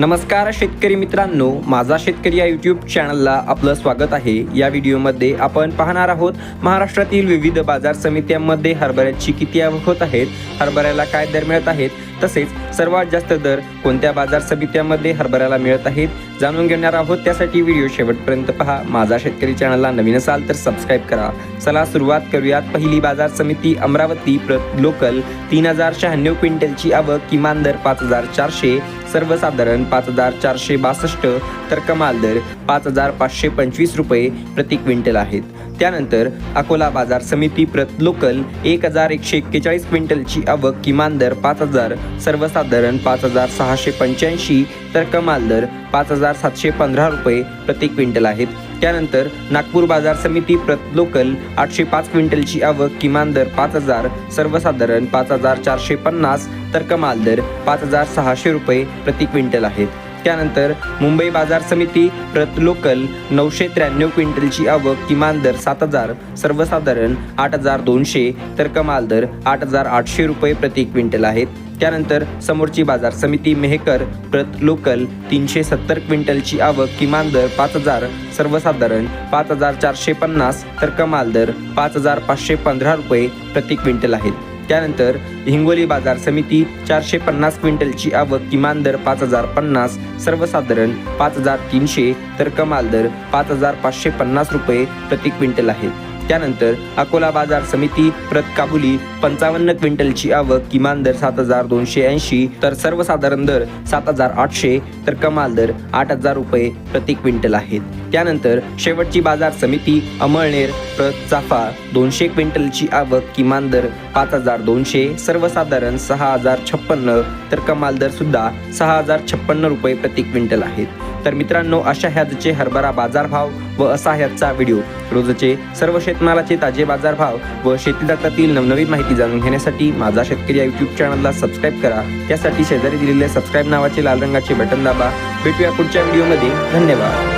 नमस्कार शेतकरी मित्रांनो माझा शेतकरी या यूट्यूब चॅनलला आपलं स्वागत आहे. या व्हिडिओमध्ये आपण पाहणार आहोत महाराष्ट्रातील विविध बाजार समित्यांमध्ये हरभऱ्याची किती आवक होत आहेत हरभऱ्याला काय दर मिळत आहेत तसेच सर्वात जास्त दर कोणत्या बाजार समित्यांमध्ये हरभऱ्याला मिळत आहेत जाणून घेणार आहोत. त्यासाठी व्हिडिओ शेवटपर्यंत पहा. माझा शेतकरी चॅनलला नवीन असाल तर सबस्क्राईब करा. चला सुरुवात करूयात. पहिली बाजार समिती अमरावती प्रत लोकल तीन हजार शहाण्णव क्विंटलची आवक किमान दर पाच हजार चारशे सर्वसाधारण पाच हजार चारशे बासष्ट तर कमाल दर पाच हजार पाचशे पंचवीस रुपये प्रति क्विंटल आहेत. त्यानंतर अकोला बाजार समिती प्रत लोकल एक हजार एकशे एक्केचाळीस क्विंटलची आवक किमान दर पाच हजार सर्वसाधारण पाच हजार सहाशे पंच्याऐंशी तर कमाल दर पाच हजार सातशे पंधरा रुपये प्रति क्विंटल आहेत. त्यानंतर नागपूर बाजार समिती प्रत लोकल आठशे पाच क्विंटलची आवक किमान दर पाच हजार सर्वसाधारण पाच हजार चारशे पन्नास तर कमाल दर पाच हजार सहाशे रुपये प्रति क्विंटल आहेत. त्यानंतर मुंबई बाजार समिती प्रत लोकल नऊशे त्र्याण्णव क्विंटलची आवक किमान दर सात हजार सर्वसाधारण आठ हजार दोनशे तर कमाल दर आठ हजार आठशे रुपये प्रति क्विंटल आहेत. त्यानंतर समोरची बाजार समिती मेहकर प्रत लोकल तीनशे सत्तर क्विंटलची आवक किमान दर पाच हजार सर्वसाधारण पाच हजार चारशे पन्नास तर कमाल दर पाच हजार पाचशे पंधरा रुपये प्रति क्विंटल आहेत. त्यानंतर हिंगोली बाजार समिती चारशे पन्नास क्विंटलची आवक किमान दर पाच हजार पन्नास सर्वसाधारण पाच हजार तीनशे तर कमाल दर पाच हजार पाचशे पन्नास रुपये प्रति क्विंटल आहेत त्यानंतर अकोला बाजार समिती प्रत काबुली पंचावन्न क्विंटलची आवक किमान दर सात हजार दोनशे ऐंशी तर सर्वसाधारण दर सात हजार आठशे तर कमाल दर आठ हजार रुपये प्रति क्विंटल आहेत. त्यानंतर शेवटची बाजार समिती अमळनेर प्रत चाफा दोनशे क्विंटलची आवक किमान दर पाच हजार दोनशे सर्वसाधारण सहा हजार छप्पन्न तर कमाल दर सुद्धा सहा हजार छप्पन्न रुपये प्रति क्विंटल आहेत. तर मित्रांनो अशा ह्याचे हरभरा बाजारभाव व असा ह्याचा व्हिडिओ रोजचे सर्व शेतमालाचे ताजे बाजारभाव व शेती नवनवीन माहिती जाणून घेण्यासाठी माझा शेतकरी या यूट्यूब चॅनलला सबस्क्राईब करा. त्यासाठी शेजारी दिलेले सबस्क्राईब नावाचे लाल रंगाचे बटन दाबा. भेटूया पुढच्या व्हिडिओमध्ये धन्यवाद.